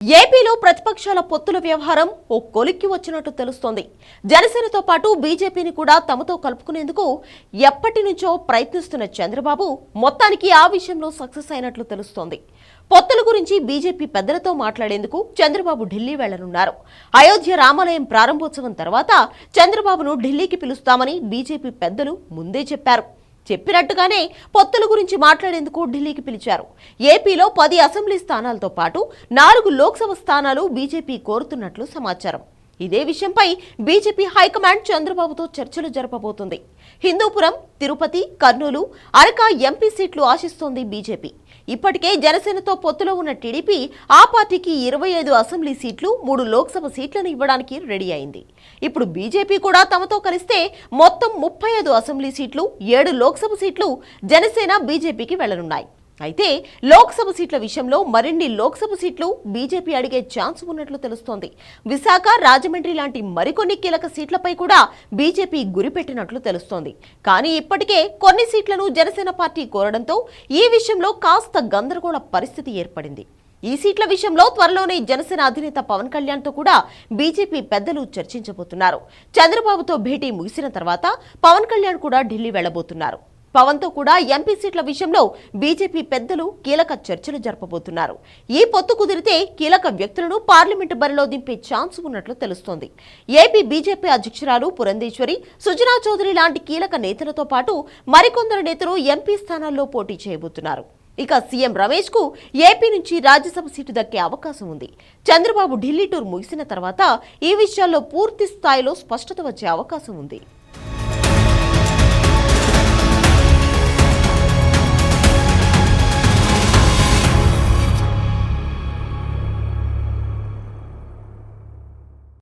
ఏపీలో ప్రతిపక్షాల పొత్తుల వ్యవహారం ఓ కొలిక్కి వచ్చినట్టు తెలుస్తోంది. జనసేనతో పాటు బీజేపీని కూడా తమతో కలుపుకునేందుకు ఎప్పటి నుంచో ప్రయత్నిస్తున్న చంద్రబాబు మొత్తానికి ఆ విషయంలో సక్సెస్ అయినట్లు తెలుస్తోంది. పొత్తుల గురించి బీజేపీ పెద్దలతో మాట్లాడేందుకు చంద్రబాబు ఢిల్లీ వెళ్ళనున్నారు. అయోధ్య రామాలయం ప్రారంభోత్సవం తర్వాత చంద్రబాబును ఢిల్లీకి పిలుస్తామని బీజేపీ పెద్దలు ముందే చెప్పారు. చెప్పినట్టుగానే పొత్తుల గురించి మాట్లాడేందుకు ఢిల్లీకి పిలిచారు. ఏపీలో పది అసెంబ్లీ స్థానాలతో పాటు నాలుగు లోక్సభ స్థానాలు బీజేపీ కోరుతున్నట్లు సమాచారం. ఇదే విషయంపై బీజేపీ హైకమాండ్ చంద్రబాబుతో చర్చలు జరపబోతుంది. హిందూపురం తిరుపతి కర్నూలు అరక ఎంపీ సీట్లు ఆశిస్తోంది బీజేపీ. ఇప్పటికే జనసేనతో పొత్తులో ఉన్న టీడీపీ ఆ పార్టీకి ఇరవై ఐదు అసెంబ్లీ సీట్లు మూడు లోక్సభ సీట్లను ఇవ్వడానికి రెడీ అయింది. ఇప్పుడు బీజేపీ కూడా తమతో కలిస్తే మొత్తం ముప్పై ఐదు అసెంబ్లీ సీట్లు ఏడు లోక్సభ సీట్లు జనసేన బీజేపీకి వెళ్ళనున్నాయి. అయితే లోక్సభ సీట్ల విషయంలో మరిన్ని లోక్సభ సీట్లు బీజేపీ అడిగే ఛాన్స్ ఉన్నట్లు తెలుస్తోంది. విశాఖ రాజమండ్రి లాంటి మరికొన్ని కీలక సీట్లపై కూడా బీజేపీ గురిపెట్టినట్లు తెలుస్తోంది. కానీ ఇప్పటికే కొన్ని సీట్లను జనసేన పార్టీ కోరడంతో ఈ విషయంలో కాస్త గందరగోళ పరిస్థితి ఏర్పడింది. ఈ సీట్ల విషయంలో త్వరలోనే జనసేన అధినేత పవన్ కళ్యాణ్తో కూడా బీజేపీ పెద్దలు చర్చించబోతున్నారు. చంద్రబాబుతో భేటీ ముగిసిన తర్వాత పవన్ కళ్యాణ్ కూడా ఢిల్లీ వెళ్ళబోతున్నారు పవన్తో కూడా ఎంపీ సీట్ల విషయంలో బీజేపీ పెద్దలు కీలక చర్చలు జరపబోతున్నారు. ఈ పొత్తు కుదిరితే కీలక వ్యక్తులను పార్లమెంటు బరిలో దింపే ఛాన్స్ ఉన్నట్లు తెలుస్తోంది. ఏపీ బీజేపీ అధ్యక్షురాలు పురంధేశ్వరి సుజనా చౌదరి లాంటి కీలక నేతలతో పాటు మరికొందరు నేతలు ఎంపీ స్థానాల్లో పోటీ చేయబోతున్నారు. ఇక సీఎం రమేష్కు ఏపీ నుంచి రాజ్యసభ సీటు దక్కే అవకాశం ఉంది. చంద్రబాబు ఢిల్లీ టూర్ ముగిసిన తర్వాత ఈ విషయాల్లో పూర్తి స్థాయిలో స్పష్టత వచ్చే అవకాశం ఉంది.